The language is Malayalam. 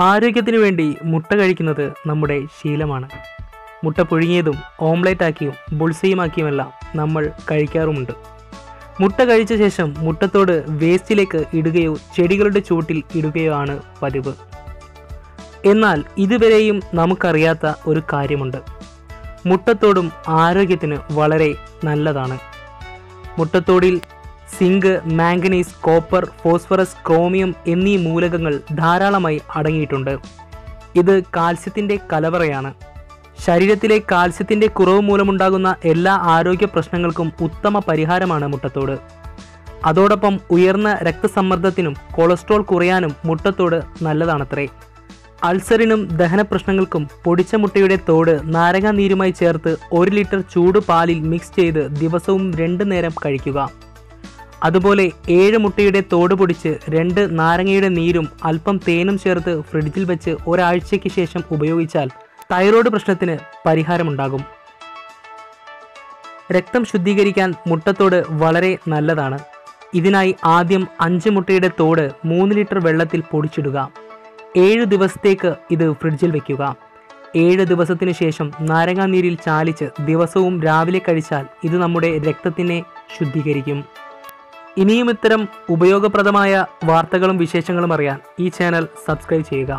ആരോഗ്യത്തിനു വേണ്ടി മുട്ട കഴിക്കുന്നത് നമ്മുടെ ശീലമാണ്. മുട്ട പുഴുങ്ങിയതും ഓംലേറ്റ് ആക്കിയും ബുൾസയുമാക്കിയുമെല്ലാം നമ്മൾ കഴിക്കാറുമുണ്ട്. മുട്ട കഴിച്ച ശേഷം മുട്ടത്തോട് വേസ്റ്റിലേക്ക് ഇടുകയോ ചെടികളുടെ ചൂട്ടിൽ ഇടുകയോ ആണ് പതിവ്. എന്നാൽ ഇതുവരെയും നമുക്കറിയാത്ത ഒരു കാര്യമുണ്ട്. മുട്ടത്തോടും ആരോഗ്യത്തിന് വളരെ നല്ലതാണ്. മുട്ടത്തോടിൽ zinc manganese copper phosphorus chromium എന്നീ മൂലകങ്ങൾ ധാരാളമായി അടങ്ങിയിട്ടുണ്ട്. ഇത് കാൽസ്യത്തിന്റെ കലവറയാണ്. ശരീരത്തിലെ കാൽസ്യത്തിന്റെ കുറവ് മൂലമുണ്ടാകുന്ന എല്ലാ ആരോഗ്യ പ്രശ്നങ്ങൾക്കും ഉത്തമ പരിഹാരമാണ് മുട്ടത്തോട്. അതോടൊപ്പം ഉയർന്ന രക്തസമ്മർദ്ദത്തിനും കൊളസ്ട്രോൾ കുറയാനും മുട്ടത്തോട് നല്ലതാണത്രേ. അൾസറിനും ദഹന പ്രശ്നങ്ങൾക്കും പൊടിച്ച മുട്ടയുടെ തോട് നാരങ്ങാ നീരുമായി ചേർത്ത് ഒരു ലിറ്റർ ചൂട് പാലിൽ മിക്സ് ചെയ്ത് ദിവസവും രണ്ടു നേരം കഴിക്കുക. അതുപോലെ ഏഴ് മുട്ടയുടെ തോട് പൊടിച്ച് രണ്ട് നാരങ്ങയുടെ നീരും അല്പം തേനും ചേർത്ത് ഫ്രിഡ്ജിൽ വെച്ച് ഒരാഴ്ചയ്ക്ക് ശേഷം ഉപയോഗിച്ചാൽ തൈറോയ്ഡ് പ്രശ്നത്തിന് പരിഹാരമുണ്ടാകും. രക്തം ശുദ്ധീകരിക്കാൻ മുട്ടത്തോട് വളരെ നല്ലതാണ്. ഇതിനായി ആദ്യം അഞ്ച് മുട്ടയുടെ തോട് മൂന്ന് ലിറ്റർ വെള്ളത്തിൽ പൊടിച്ചിടുക. ഏഴ് ദിവസത്തേക്ക് ഇത് ഫ്രിഡ്ജിൽ വെക്കുക. ഏഴ് ദിവസത്തിന് ശേഷം നാരങ്ങാനീരിൽ ചാലിച്ച് ദിവസവും രാവിലെ കഴിച്ചാൽ ഇത് നമ്മുടെ രക്തത്തിനെ ശുദ്ധീകരിക്കും. ഇനിയും ഇത്തരം ഉപയോഗപ്രദമായ വാർത്തകളും വിശേഷങ്ങളും അറിയാൻ ഈ ചാനൽ സബ്സ്ക്രൈബ് ചെയ്യുക.